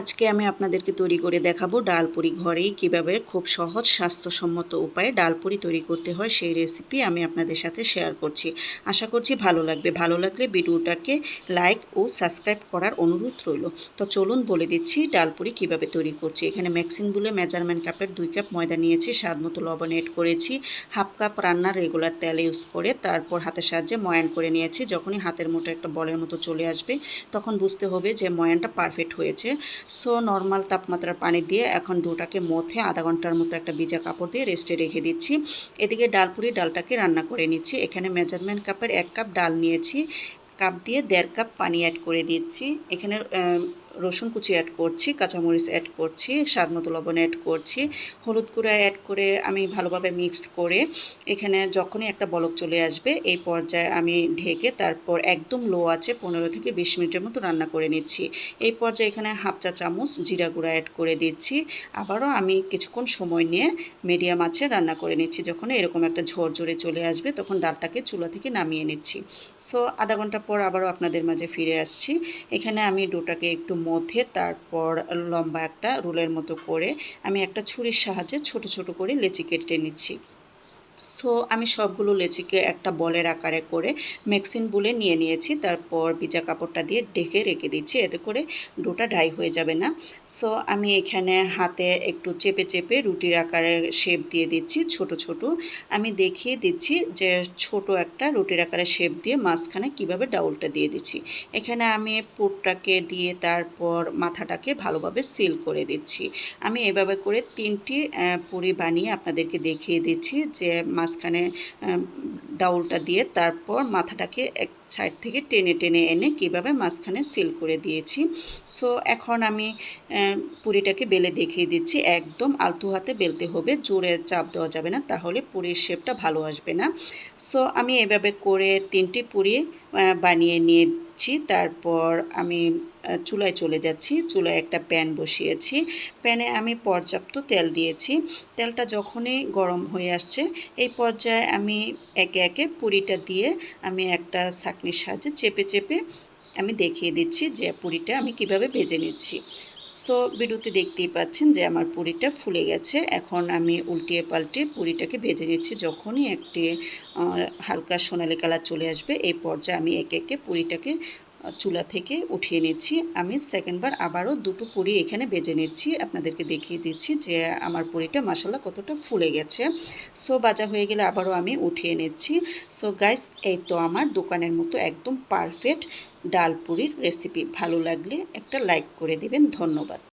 আজকে আমি আপনাদেরকে তৈরি করে দেখাবো ডালপুরি ঘরেই কীভাবে খুব সহজ, স্বাস্থ্যসম্মত উপায়ে ডালপুরি তৈরি করতে হয় সেই রেসিপি আমি আপনাদের সাথে শেয়ার করছি। আশা করছি ভালো লাগবে। ভালো লাগলে ভিডিওটাকে লাইক ও সাবস্ক্রাইব করার অনুরোধ রইল। তো চলুন বলে দিচ্ছি ডালপুরি কীভাবে তৈরি করছি। এখানে ম্যাক্সিন বলে মেজারমেন্ট কাপের দুই কাপ ময়দা নিয়েছি, স্বাদ মতো লবণ এড করেছি হাফ কাপ রান্নার রেগুলার তেল ইউজ করে, তারপর হাতের সাহায্যে ময়ান করে নিয়েছি। যখনই হাতের মতো একটা বলের মতো চলে আসবে, তখন বুঝতে হবে যে ময়ানটা পারফেক্ট হয়েছে। সো নর্মাল তাপমাত্রার পানি দিয়ে এখন ডোটাকে মথে আধা ঘণ্টার মতো একটা ভিজা কাপড় দিয়ে রেস্টে রেখে দিচ্ছি। এদিকে ডালপুরি ডালটাকে রান্না করে নিচ্ছি। এখানে মেজারমেন্ট কাপের এক কাপ ডাল নিয়েছি। কাপ দিয়ে দেড় কাপ পানি অ্যাড করে দিচ্ছি। এখানে রসুন কুচি অ্যাড করছি, কাঁচামরিচ অ্যাড করছি, স্বাদ মতো লবণ অ্যাড করছি, হলুদ গুঁড়া অ্যাড করে আমি ভালোভাবে মিক্সড করে এখানে যখনই একটা বলক চলে আসবে এই পর্যায়ে আমি ঢেকে তারপর একদম লো আছে পনেরো থেকে বিশ মিনিটের মতো রান্না করে নিচ্ছি। এই পর্যায়ে এখানে হাফ চা চামচ জিরা গুঁড়া অ্যাড করে দিচ্ছি। আবারও আমি কিছুক্ষণ সময় নিয়ে মিডিয়াম আছে রান্না করে নিচ্ছি। যখন এরকম একটা ঝরঝরে চলে আসবে তখন ডালটাকে চুলা থেকে নামিয়ে নিচ্ছি। সো আধা ঘণ্টা পর আবারও আপনাদের মাঝে ফিরে আসছি। এখানে আমি ডোটাকে একটু মধ্যে তারপর লম্বা একটা রুলের মতো করে আমি একটা ছুরির সাহায্যে ছোট ছোট করে লেচি কেটে নিচ্ছি। সো আমি সবগুলো লেচিকে একটা বলের আকারে করে মেক্সিন বলে নিয়ে নিয়েছি। তারপর ভিজা কাপড়টা দিয়ে ডেকে রেখে দিচ্ছি। এতে করে ডোটা ড্রাই হয়ে যাবে না। সো আমি এখানে হাতে একটু চেপে চেপে রুটির আকারে শেপ দিয়ে দিচ্ছি, ছোট ছোট। আমি দেখিয়ে দিচ্ছি যে ছোট একটা রুটির আকারে শেপ দিয়ে মাঝখানে কীভাবে ডাউলটা দিয়ে দিচ্ছি। এখানে আমি পুরটাকে দিয়ে তারপর মাথাটাকে ভালোভাবে সিল করে দিচ্ছি। আমি এভাবে করে তিনটি পুরি বানিয়ে আপনাদেরকে দেখিয়ে দিচ্ছি যে মাঝখানে ডাউলটা দিয়ে তারপর মাথাটাকে এক সাইড থেকে টেনে টেনে এনে কীভাবে মাঝখানে সিল করে দিয়েছি। সো এখন আমি পুরিটাকে বেলে দেখিয়ে দিচ্ছি। একদম আলতু হাতে বেলতে হবে, জোরে চাপ দেওয়া যাবে না, তাহলে পুরীর শেপটা ভালো আসবে না। সো আমি এভাবে করে তিনটি পুরি বানিয়ে নিয়েছি তারপর আমি চুলায় চলে যাচ্ছি, চুলায় একটা প্যান বসিয়েছি। প্যানে আমি পর্যাপ্ত তেল দিয়েছি। তেলটা যখনই গরম হয়ে আসছে, এই পর্যায়ে আমি একে একে পুরিটা দিয়ে আমি একটা সাকনির সাহায্যে চেপে চেপে আমি দেখিয়ে দিচ্ছি যে পুরিটা আমি কীভাবে ভেজে নিচ্ছি। সো বিরুতি দেখতেই পাচ্ছেন যে আমার পুরিটা ফুলে গেছে। এখন আমি উল্টিয়ে পাল্টে পুরিটাকে ভেজে নিচ্ছি। যখনই একটি হালকা সোনালি কালার চলে আসবে, এই পর্যায়ে আমি একে একে পুরিটাকে চুলা থেকে উঠিয়ে নিচ্ছি। আমি সেকেন্ডবার আবারও দুটো পুরি এখানে বেজে নিচ্ছি। আপনাদেরকে দেখিয়ে দিচ্ছি যে আমার পুরিটা মশালা কতটা ফুলে গেছে। সো বাজা হয়ে গেলে আবারও আমি উঠিয়ে নিচ্ছি। সো গাইস এই তো আমার দোকানের মতো একদম পারফেক্ট ডাল পুরির রেসিপি ভালো লাগলে একটা লাইক করে দিবেন। ধন্যবাদ।